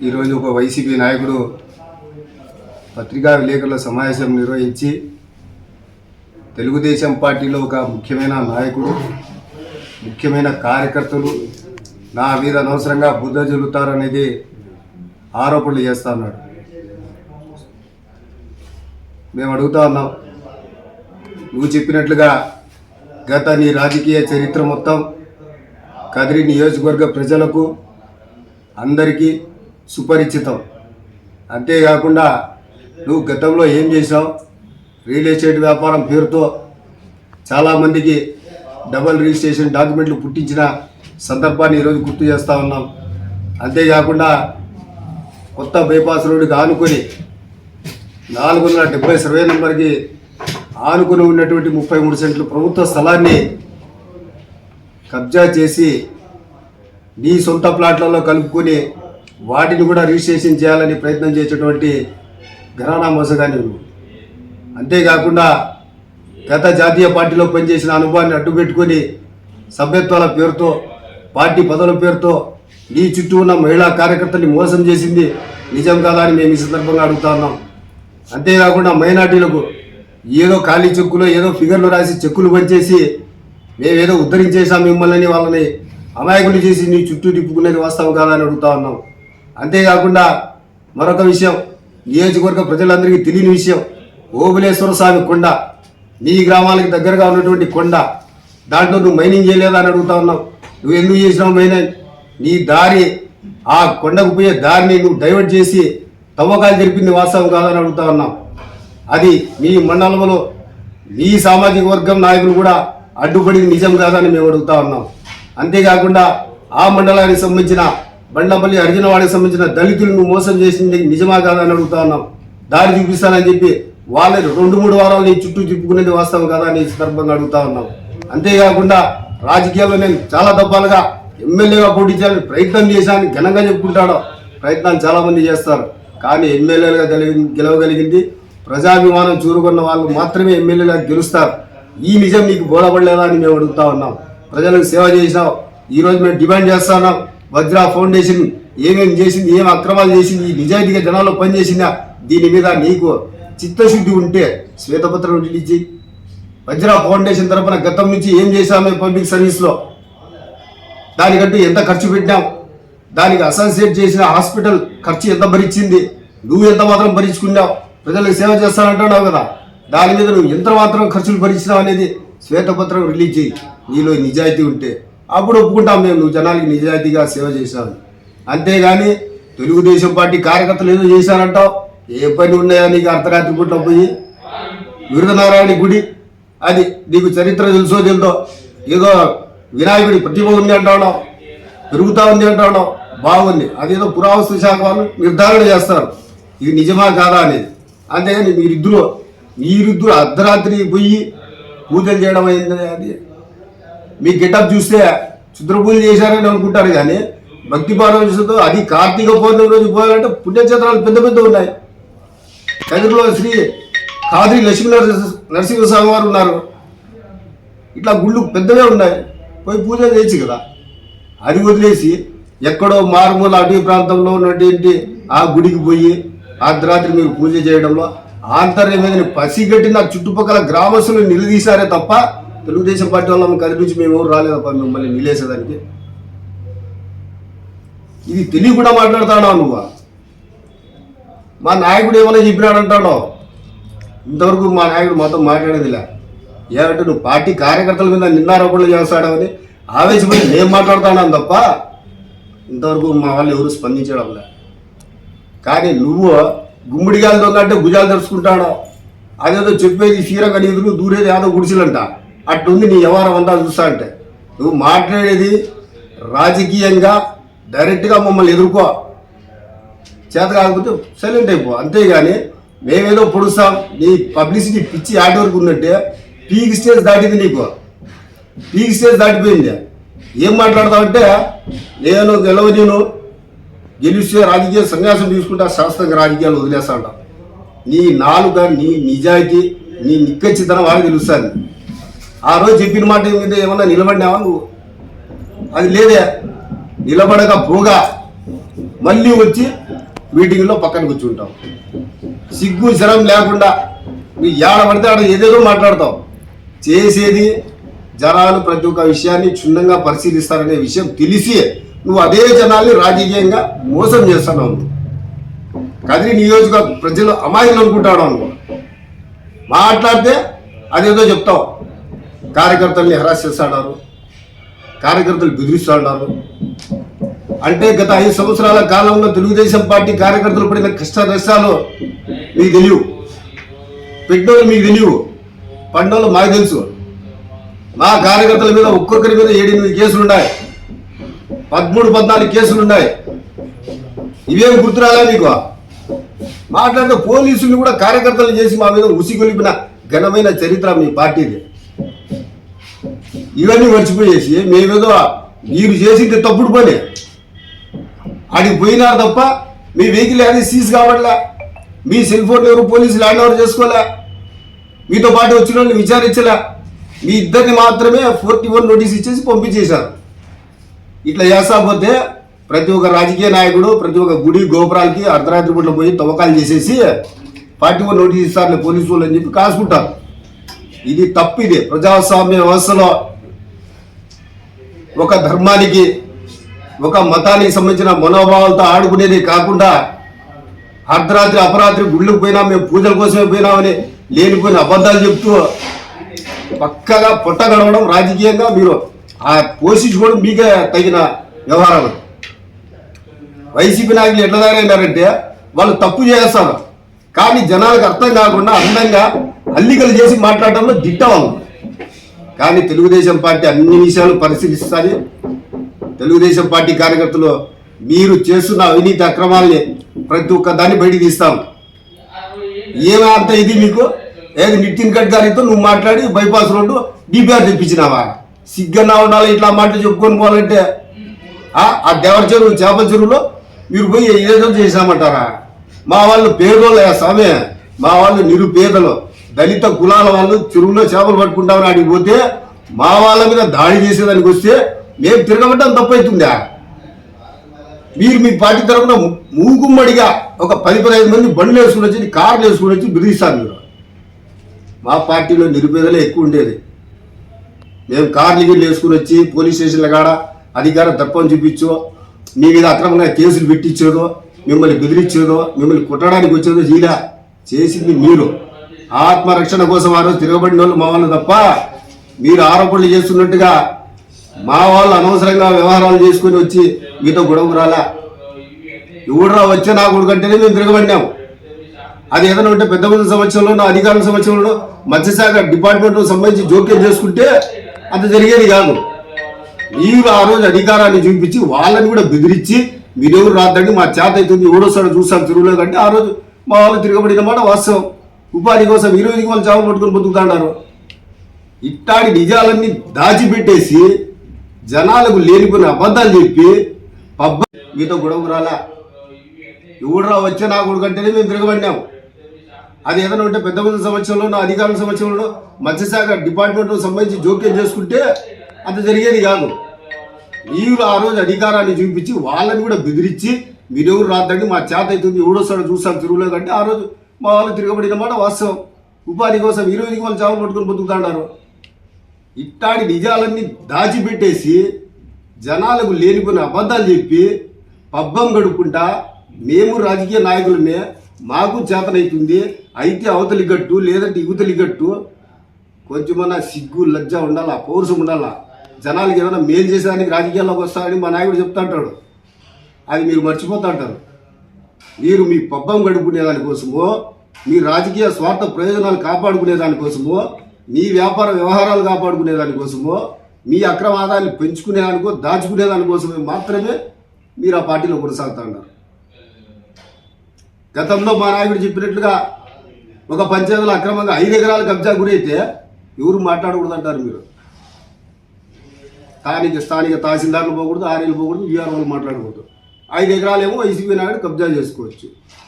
ఈరోజు ఒక వైసీపీ నాయకుడు పత్రికా విలేకరుల సమావేశం నిర్వహించి తెలుగుదేశం పార్టీలో ఒక ముఖ్యమైన నాయకుడు ముఖ్యమైన కార్యకర్తలు నా మీద అనవసరంగా బుద్ధ జరుగుతారనేది ఆరోపణలు చేస్తా ఉన్నాడు. మేము అడుగుతా ఉన్నాం నువ్వు చెప్పినట్లుగా గత నీ రాజకీయ చరిత్ర మొత్తం కదిరి నియోజకవర్గ ప్రజలకు అందరికీ సుపరిచితం. అంతేకాకుండా నువ్వు గతంలో ఏం చేసావు రియల్ ఎస్టేట్ వ్యాపారం పేరుతో చాలామందికి డబల్ రిజిస్ట్రేషన్ డాక్యుమెంట్లు పుట్టించిన సందర్భాన్ని ఈరోజు గుర్తు చేస్తూ ఉన్నాం. అంతేకాకుండా కొత్త బైపాస్ రోడ్డుకి ఆనుకొని నాలుగు వందల డెబ్బై సర్వే నెంబర్కి ఆనుకుని ఉన్నటువంటి ముప్పై మూడు సెంట్లు ప్రభుత్వ స్థలాన్ని కబ్జా చేసి నీ సొంత ప్లాట్లలో కలుపుకొని వాటిని కూడా రిజిస్ట్రేషన్ చేయాలని ప్రయత్నం చేసేటువంటి ఘరానా మోసగాని నువ్వు అంతేకాకుండా గత జాతీయ పార్టీలో పనిచేసిన అనుభవాన్ని అడ్డుపెట్టుకొని సభ్యత్వాల పేరుతో పార్టీ పదవుల పేరుతో నీ చుట్టూ ఉన్న మహిళా కార్యకర్తల్ని మోసం చేసింది నిజం కాదా అని మేము ఈ సందర్భంగా అడుగుతా ఉన్నాం. అంతేకాకుండా మైనార్టీలకు ఏదో ఖాళీ చెక్కులో ఏదో ఫిగర్లు రాసి చెక్కులు పనిచేసి మేమేదో ఉద్ధరించేసాం మిమ్మల్ని వాళ్ళని అమాయకులు చేసి నీ చుట్టూ తిప్పుకునేది వాస్తవం కాదా అని అడుగుతా ఉన్నాం. అంతేకాకుండా మరొక విషయం నియోజకవర్గ ప్రజలందరికీ తెలియని విషయం ఓబులేశ్వర స్వామి కొండ. నీ గ్రామాలకు దగ్గరగా ఉన్నటువంటి కొండ. దాంట్లో నువ్వు మైనింగ్ చేయలేదా అని అడుగుతా ఉన్నావు. నువ్వు ఎందుకు చేసినావు మైనింగ్? నీ దారి ఆ కొండకు పోయే దారిని నువ్వు డైవర్ట్ చేసి తవ్వకాలు జరిపింది వాస్తవం కాదని అడుగుతా ఉన్నాం అది మీ మండలంలో మీ సామాజిక వర్గం నాయకులు కూడా అడ్డుపడింది నిజం కాదని మేము అడుగుతా ఉన్నాం. అంతేకాకుండా ఆ మండలానికి సంబంధించిన బండ్లపల్లి అర్జునవాడికి సంబంధించిన దళితులను మోసం చేసింది నిజమా కాదని అడుగుతా ఉన్నాం. దారి చూపిస్తానని చెప్పి వాళ్ళని రెండు మూడు వారాలు నీ చుట్టూ తిప్పుకునేది వాస్తవం కదా అని సందర్భంగా అడుగుతా ఉన్నాం. అంతేకాకుండా రాజకీయాల్లో నేను చాలా దప్పాలుగా ఎమ్మెల్యేగా పోటీ చేయాలని ప్రయత్నం చేశాను ఘనంగా చెప్పుకుంటాడు. ప్రయత్నాలు చాలామంది చేస్తారు. కానీ ఎమ్మెల్యేలుగా గెలవగలిగింది ప్రజాభిమానం చూరుకున్న వాళ్ళు మాత్రమే ఎమ్మెల్యేగా గెలుస్తారు. ఈ నిజం నీకు బోధపడలేదా అని మేము అడుగుతా ఉన్నాం. ప్రజలకు సేవ చేసినావు ఈ రోజు మేము డిమాండ్ చేస్తున్నాం వజ్రా ఫౌండేషన్ ఏమేమి చేసింది ఏం అక్రమాలు చేసింది ఈ నిజాయితీగా జనాల్లో పనిచేసిందా? దీని మీద నీకు చిత్తశుద్ధి ఉంటే శ్వేతపత్రం రిలీజ్ చేయి. వజ్రా ఫౌండేషన్ తరపున గతం నుంచి ఏం చేశామే పబ్లిక్ సర్వీస్లో దానికంటూ ఎంత ఖర్చు పెట్టాం దానికి అసోసియేట్ చేసిన హాస్పిటల్ ఖర్చు ఎంత భరించింది? నువ్వు ఎంత మాత్రం భరించుకున్నావు? ప్రజలకు సేవ చేస్తానంటున్నావు కదా. దాని మీద నువ్వు ఎంత మాత్రం ఖర్చులు భరించినావు అనేది శ్వేతపత్రం రిలీజ్ చేయి. నీలో నిజాయితీ ఉంటే అప్పుడు ఒప్పుకుంటాం మేము నువ్వు జనాలకి నిజాయితీగా సేవ చేశావు. అంతేగాని తెలుగుదేశం పార్టీ కార్యకర్తలు ఏదో చేశారంటావు? ఏ పని ఉన్నాయో నీకు అర్ధరాత్రి పూట పోయి? వీరనారాయణ గుడి అది నీకు చరిత్ర తెలుసో తెలుదో? ఏదో వినాయకుడి ప్రతిభ ఉంది అంటావు? పెరుగుతా ఉంది అంటావు? బాగుంది. అదేదో పురావస్తు శాఖ వాళ్ళు నిర్ధారణ చేస్తారు. ఇది నిజమా కాదా అనేది. అంతేగాని మీరిద్దరు మీరిద్దరు అర్ధరాత్రి పోయి పూజలు చేయడం అయింది అది? మీ గెటప్ చూస్తే క్షుద్ర పూజ చేశారని అనుకుంటారు కానీ భక్తి పారవశంతో అది కార్తీక పౌర్ణమి రోజు పోయాలంటే పుణ్యక్షేత్రాలు పెద్ద పెద్ద ఉన్నాయి. కదిరిలో శ్రీ కాదిరి లక్ష్మీ నరసింహ నరసింహస్వామి వారు ఉన్నారు. ఇట్లా గుళ్ళు పెద్దగా ఉన్నాయి. పోయి పూజ చేయొచ్చు కదా. అది వదిలేసి ఎక్కడో మారుమూల అటవీ ప్రాంతంలో ఉన్నటువంటి ఆ గుడికి పోయి అర్ధరాత్రి మీరు పూజ చేయడంలో ఆంతర్యమైన నా చుట్టుపక్కల గ్రామస్తులు నిలదీశారే తప్ప తెలుగుదేశం పార్టీ వాళ్ళ కదిరి నుంచి మేము ఎవరు రాలేదప్ప మిమ్మల్ని నిలేసేదానికి? ఇది తెలియకుండా కూడా నువ్వు? మా నాయకుడు ఏమైనా చెప్పినాడంటాడో? ఇంతవరకు మా నాయకుడు మాతో మాట్లాడేదిలే. ఏమంటే నువ్వు పార్టీ కార్యకర్తల మీద నిన్నారోపణలు చేస్తాడని ఆవేశపడి నేను మాట్లాడుతున్నాను తప్ప ఇంతవరకు మా వాళ్ళు ఎవరు స్పందించడం లే కానీ నువ్వు గుమ్మిడిగాలు దొంగ భుజాలు తెరుచుకుంటాడో అదేదో చెప్పేది చీర కనీదులు దూరేది ఏదో గుడిసెలంట. అట్టుంది నీ వ్యవహారం అంతా చూస్తా అంటే. నువ్వు మాట్లాడేది రాజకీయంగా డైరెక్ట్గా మమ్మల్ని ఎదుర్కో. చేత కాకపోతే సైలెంట్ అయిపో. అంతేగాని మేమేదో పొడుస్తాం. నీ పబ్లిసిటీ పిచ్చి ఆట వరకు ఉన్నట్టే పీక్ స్టేజ్ దాటింది నీకు. పీక్ స్టేజ్ దాటిపోయింది. ఏం మాట్లాడతావంటే నేను గెలవ నేను. గెలిస్తే రాజకీయ సన్యాసం తీసుకుంటా శాస్త్రంగా రాజకీయాలు వదిలేస్తా నీ నాలుక నీ నిజాయితీ నీ నిక్కచ్చితనం వాళ్ళకి తెలుస్తుంది. ఆ రోజు చెప్పిన మాట మీద ఏమన్నా నిలబడినావా నువ్వు? అది లేదే. నిలబడక పోగా. మళ్ళీ వచ్చి మీటింగ్లో పక్కన కూర్చుంటావు. సిగ్గు శరం లేకుండా నువ్వు ఏడ పడితే ఆడ ఏదేదో మాట్లాడతావు. చేసేది జనాలు ప్రతి ఒక్క విషయాన్ని క్షుణ్ణంగా పరిశీలిస్తారనే విషయం తెలిసి నువ్వు అదే జనాల్ని రాజకీయంగా మోసం చేస్తున్నావు. నువ్వు. కదిరి నియోజకవర్గ ప్రజలు అమాయకులు అనుకుంటాడు అనుకో మాట్లాడితే అదేదో చెప్తావు. కార్యకర్తల్ని హెరాస్ చేస్తాడారు కార్యకర్తలు బెదిరిస్తాడారు. అంటే గత ఐదు సంవత్సరాల కాలంలో తెలుగుదేశం పార్టీ కార్యకర్తలు పడిన కష్ట నష్టాలు మీకు తెలియవు. పెట్టినోళ్ళు మీకు తెలియవు. పండోళ్ళు మాకు తెలుసు. మా కార్యకర్తల మీద ఒక్కొక్కరి మీద ఏడెనిమిది కేసులు ఉన్నాయి. పదమూడు పద్నాలుగు కేసులు ఉన్నాయి. ఇవేం గుర్తురాలే మీకు? మాట్లాడితే పోలీసులు కూడా కార్యకర్తలు చేసి మా మీద ఉసిగొలిపిన ఘనమైన చరిత్ర మీ పార్టీది. ఇవన్నీ మర్చిపోయేసి మేమేదో మీరు చేసింది తప్పుడు పని. ఆడికి పోయినారు తప్ప మీ వెహికల్ అది సీజ్ కావట్లే? మీ సెల్ ఫోన్ ఎవరు పోలీసులు హ్యాండ్ ఓవర్ చేసుకోలే మీతో పాటు వచ్చిన వాళ్ళని విచారించలే? మీ ఇద్దరిని మాత్రమే ఫోర్టీ వన్ నోటీస్ ఇచ్చేసి పంపించేశారు. ఇట్లా చేస్తాకపోతే ప్రతి ఒక్క రాజకీయ నాయకుడు ప్రతి ఒక్క గుడి గోపురాలకి అర్ధరాత్రి పూట్ల పోయి తవ్వకాలు చేసేసి ఫార్టీ వన్ నోటీస్ ఇస్తారు పోలీసు వాళ్ళు అని చెప్పి కాసుకుంటారు. ఇది తప్పు ఇది ప్రజాస్వామ్య వ్యవస్థలో ఒక ధర్మానికి ఒక మతానికి సంబంధించిన మనోభావాలతో ఆడుకునేది కాకుండా అర్ధరాత్రి అపరాత్రి గుళ్ళకు పోయినా మేము పూజల కోసమే పోయినామని లేనిపోయిన అబద్ధాలు చెప్తూ పక్కగా పొట్ట గడవడం రాజకీయంగా మీరు ఆ పోషించుకోవడం మీకే తగిన వ్యవహారాలు వైసీపీ నాయకులు ఎట్లా తయారైనారంటే వాళ్ళు తప్పు చేస్తారు కానీ జనాలకు అర్థం కాకుండా అందంగా అల్లికలు చేసి మాట్లాడటంలో దిట్ట కానీ తెలుగుదేశం పార్టీ అన్ని విషయాలు పరిశీలిస్తుంది తెలుగుదేశం పార్టీ కార్యకర్తలు మీరు చేస్తున్న అవినీతి అక్రమాల్ని ప్రతి ఒక్క దాన్ని బయటికి తీస్తాం. ఏమంత ఇది మీకు? ఏది నితిన్ గడ్కరీతో నువ్వు మాట్లాడి బైపాస్ రోడ్డు డిపిఆర్ తెప్పించినావా? సిగ్గన్నా ఉండాలి ఇట్లా మాటలు చెప్పుకొని పోవాలంటే. ఆ దేవర చెరువు చేపల చెరువులో మీరు పోయి ఏదో చేశామంటారా? మా వాళ్ళు పేదోళ్ళు స్వామి. మా వాళ్ళు నిరుపేదలు. దళిత కులాల వాళ్ళు చెరువులో చేపలు పట్టుకుంటామని అడిగిపోతే మా వాళ్ళ మీద దాడి చేసేదానికి వస్తే మేము తిరగబడ్డం తప్పవుతుందా మీరు మీ పార్టీ తరఫున మూగుమ్మడిగా ఒక పది పదహైదు మంది బండ్లు వేసుకుని వచ్చి కార్లు వేసుకుని వచ్చి బెదిరిస్తారు మీరు. మా పార్టీలో నిరుపేదలే ఎక్కువ ఉండేది. మేము కార్లు గిర్లు వేసుకుని వచ్చి పోలీస్ స్టేషన్ల కాడ అధికార దర్పం చూపించో మీ మీద అక్రమంగా కేసులు పెట్టించేదో మిమ్మల్ని బెదిరించేదో మిమ్మల్ని కుట్టడానికి వచ్చేదో ఇలా చేసింది మీరు. ఆత్మరక్షణ కోసం ఆ రోజు తిరగబడిన వాళ్ళు మా వాళ్ళు తప్ప మీరు ఆరోపణలు చేస్తున్నట్టుగా మా వాళ్ళు అనవసరంగా వ్యవహారాలు చేసుకుని వచ్చి మీతో గొడవకు రాలా? ఎవడురా వచ్చే నా కొడుకంటేనే మేము తిరగబడినాం. అది ఏదైనా ఉంటే పెద్ద పెద్ద సంవత్సరంలోనో అధికారుల సంవత్సరంలో మత్స్యశాఖ డిపార్ట్మెంట్కి సంబంధించి జోక్యం చేసుకుంటే అంత జరిగేది కాదు. మీరు ఆ రోజు అధికారాన్ని చూపించి వాళ్ళని కూడా బెదిరించి మీరెవరు రాద్దండి? మా చేత అవుతుంది ఎవడోసారి చూస్తాం తిరుగులో కంటే ఆ రోజు మా వాళ్ళు తిరగబడిన మాట వాస్తవం. ఉపాధి కోసం ఈ రోజుకి వాళ్ళు చావులు పట్టుకొని బతుకుతాడారు. ఇట్టాడి నిజాలన్నీ దాచిపెట్టేసి జనాలకు లేనిపోయిన అబద్ధాలు చెప్పి పబ్బ మీతో గొడవకు రాలా? ఎవడురా వచ్చే నా కొడుకంటేనే మేము తిరగబడినాం. అది ఏదైనా ఉంటే పెద్ద మంది సంవత్సరంలో అధికారుల సంవత్సరంలో మత్స్యశాఖ డిపార్ట్మెంట్కు సంబంధించి జోక్యం చేసుకుంటే అంత జరిగేది కాదు. మీరు ఆ రోజు అధికారాన్ని చూపించి వాళ్ళని కూడా బెదిరించి మీరెవరు రాద్దండి? మా చేత అవుతుంది ఎవడోసారి చూస్తాను తిరుగులేదు అంటే ఆ రోజు మా వాళ్ళు తిరగబడిన మాట వాస్తవం. ఉపాధి కోసం ఈ వాళ్ళు చేపలు పట్టుకొని బతుకుతాడారు. ఇట్టాడి నిజాలన్నీ దాచిపెట్టేసి జనాలకు లేనిపోయిన అబద్ధాలు చెప్పి పబ్బం గడుపుకుంటా మేము రాజకీయ నాయకులమే మాకు చేతనైతుంది అయితే అవతలి గట్టు లేదంటే ఇవతలి గట్టు. కొంచెమన్నా సిగ్గు లజ్జ ఉండాలా? పౌరుషం ఉండాలా? జనాలకి ఏమైనా మేలు చేసేదానికి రాజకీయాల్లోకి వస్తారని మా నాయకుడు చెప్తా అంటాడు. అది మీరు మర్చిపోతా అంటారు. మీరు మీ పబ్బం గడుపుకునే దానికోసమో మీ రాజకీయ స్వార్థ ప్రయోజనాలు కాపాడుకునే దానికోసమో మీ వ్యాపార వ్యవహారాలు కాపాడుకునే దానికోసమో మీ అక్రమ ఆదాయాన్ని పెంచుకునే దానికో దాచుకునే దానికోసమే మాత్రమే మీరు ఆ పార్టీలో కొనసాగుతా ఉన్నారు గతంలో మా నాయకుడు చెప్పినట్లుగా ఒక పంచాయతీలో అక్రమంగా ఐదు ఎకరాల కబ్జా గురైతే ఎవరు మాట్లాడకూడదు అంటారు మీరు? స్థానిక స్థానిక తహసీల్దార్లు పోకూడదు ఆర్ఏలు పోకూడదు ఈఆర్ఓలు మాట్లాడకూడదు. ఐదు ఎకరాలేమో వైసీపీ నాయుడు కబ్జాలు చేసుకోవచ్చు.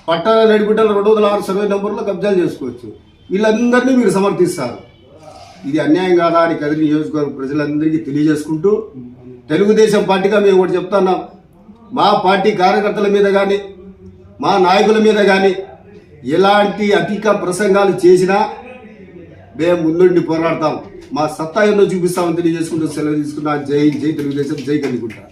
పట్టణ నడిపిట్టలు రెండు వందల ఆరు సర్వే నెంబర్లో కబ్జాలు చేసుకోవచ్చు. వీళ్ళందరినీ మీరు సమర్థిస్తారు. ఇది అన్యాయం కాదా అని కదిరి నియోజకవర్గ ప్రజలందరికీ తెలియజేసుకుంటూ తెలుగుదేశం పార్టీగా మేము ఒకటి చెప్తున్నాం. మా పార్టీ కార్యకర్తల మీద కానీ మా నాయకుల మీద కానీ ఎలాంటి అధిక ప్రసంగాలు చేసినా మేము ముందుండి పోరాడతాం. మా సత్తా ఎన్నో చూపిస్తామని తెలియజేసుకుంటూ సెలవు తీసుకున్నా జై జై తెలుగుదేశం జై కందుకుంటా